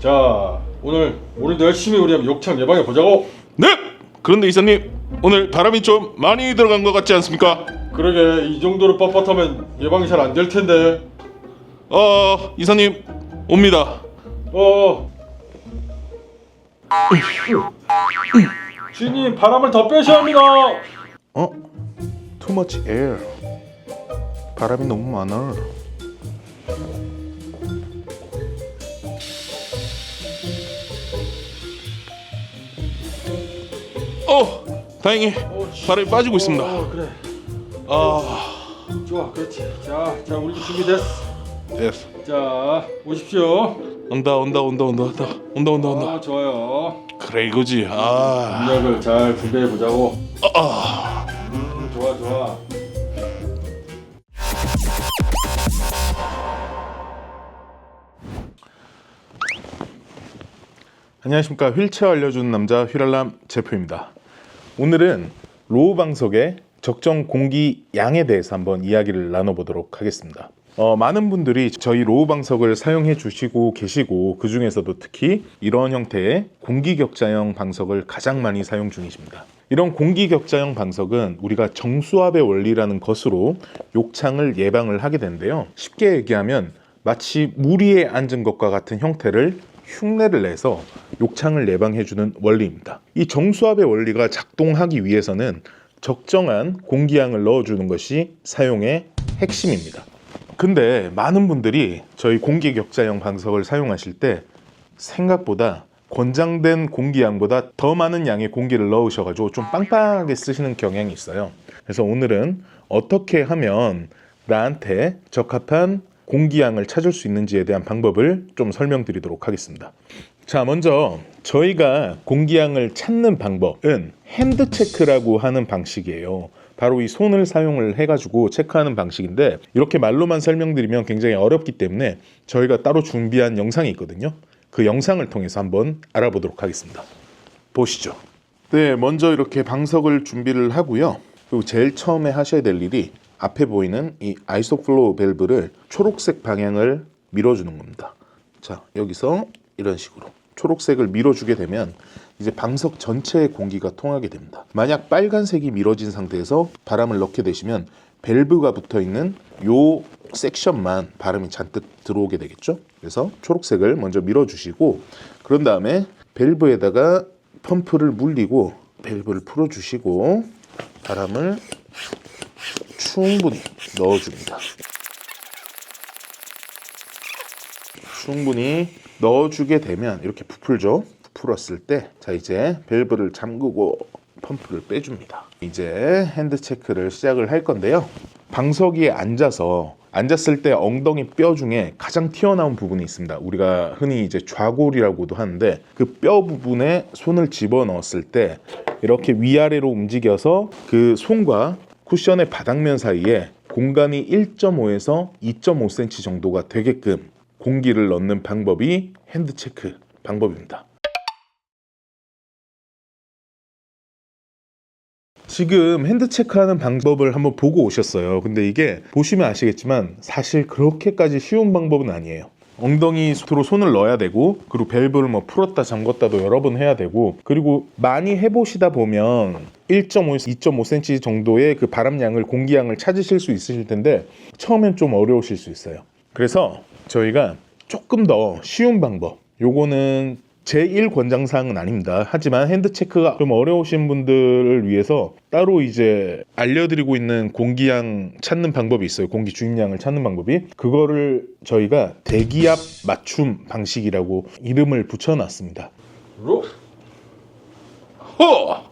자 오늘 오늘도 열심히 우리 욕창 예방해 보자고. 네. 그런데 이사님 오늘 바람이 좀 많이 들어간 것 같지 않습니까? 그러게 이 정도로 뻣뻣하면 예방이 잘 안 될 텐데. 어 이사님 옵니다. 어. 주인님 바람을 더 빼셔야 합니다. 어? Too much air. 바람이 너무 많아. 어, 다행히 바람이 빠지고 있습니다. 어, 그래. 아, 좋아, 그렇지. 자, 자 우리 준비됐어. 됐어. 자, 오십시오. 온다, 온다, 온다, 온다, 온다, 온다, 온다, 온다. 아, 좋아요. 그래 이거지. 아, 음력을 잘 분배해 보자고. 아, 음, 좋아, 좋아. 안녕하십니까 휠체어 알려주는 남자 휠알람 제프입니다. 오늘은 로우 방석의 적정 공기 양에 대해서 한번 이야기를 나눠보도록 하겠습니다. 어, 많은 분들이 저희 로우 방석을 사용해 주시고 계시고 그 중에서도 특히 이런 형태의 공기 격자형 방석을 가장 많이 사용 중이십니다. 이런 공기 격자형 방석은 우리가 정수압의 원리라는 것으로 욕창을 예방을 하게 되는데요. 쉽게 얘기하면 마치 물 위에 앉은 것과 같은 형태를 흉내를 내서 욕창을 예방해주는 원리입니다. 이 정수압의 원리가 작동하기 위해서는 적정한 공기양을 넣어주는 것이 사용의 핵심입니다. 근데 많은 분들이 저희 공기 격자형 방석을 사용하실 때 생각보다 권장된 공기양보다 더 많은 양의 공기를 넣으셔가지고 좀 빵빵하게 쓰시는 경향이 있어요. 그래서 오늘은 어떻게 하면 나한테 적합한 공기양을 찾을 수 있는지에 대한 방법을 좀 설명드리도록 하겠습니다. 자, 먼저 저희가 공기양을 찾는 방법은 핸드 체크라고 하는 방식이에요. 바로 이 손을 사용을 해가지고 체크하는 방식인데 이렇게 말로만 설명드리면 굉장히 어렵기 때문에 저희가 따로 준비한 영상이 있거든요. 그 영상을 통해서 한번 알아보도록 하겠습니다. 보시죠. 네, 먼저 이렇게 방석을 준비를 하고요. 그리고 제일 처음에 하셔야 될 일이 앞에 보이는 이 아이소플로우 밸브를 초록색 방향을 밀어주는 겁니다. 자, 여기서 이런 식으로 초록색을 밀어주게 되면 이제 방석 전체의 공기가 통하게 됩니다. 만약 빨간색이 밀어진 상태에서 바람을 넣게 되시면 밸브가 붙어 있는 요 섹션만 바람이 잔뜩 들어오게 되겠죠. 그래서 초록색을 먼저 밀어주시고 그런 다음에 밸브에다가 펌프를 물리고 밸브를 풀어주시고 바람을 충분히 넣어줍니다. 충분히 넣어주게 되면 이렇게 부풀죠. 부풀었을 때, 자 이제 밸브를 잠그고 펌프를 빼줍니다. 이제 핸드 체크를 시작을 할 건데요. 방석 위에 앉아서 앉았을 때 엉덩이 뼈 중에 가장 튀어나온 부분이 있습니다. 우리가 흔히 이제 좌골이라고도 하는데 그 뼈 부분에 손을 집어 넣었을 때 이렇게 위아래로 움직여서 그 손과 쿠션의 바닥면 사이에 공간이 1.5에서 2.5cm 정도가 되게끔 공기를 넣는 방법이 핸드 체크 방법입니다. 지금 핸드 체크하는 방법을 한번 보고 오셨어요. 근데 이게 보시면 아시겠지만 사실 그렇게까지 쉬운 방법은 아니에요. 엉덩이 밑으로 손을 넣어야 되고 그리고 밸브를 뭐 풀었다 잠궜다도 여러 번 해야 되고 그리고 많이 해보시다 보면 1.5에서 2.5cm 정도의 그 바람량을 공기양을 찾으실 수 있으실 텐데 처음엔 좀 어려우실 수 있어요. 그래서 저희가 조금 더 쉬운 방법 요거는 제1 권장사항은 아닙니다. 하지만 핸드 체크가 좀 어려우신 분들을 위해서 따로 이제 알려드리고 있는 공기양 찾는 방법이 있어요. 공기 주입량을 찾는 방법이. 그거를 저희가 대기압 맞춤 방식이라고 이름을 붙여놨습니다. 로. 호, 하.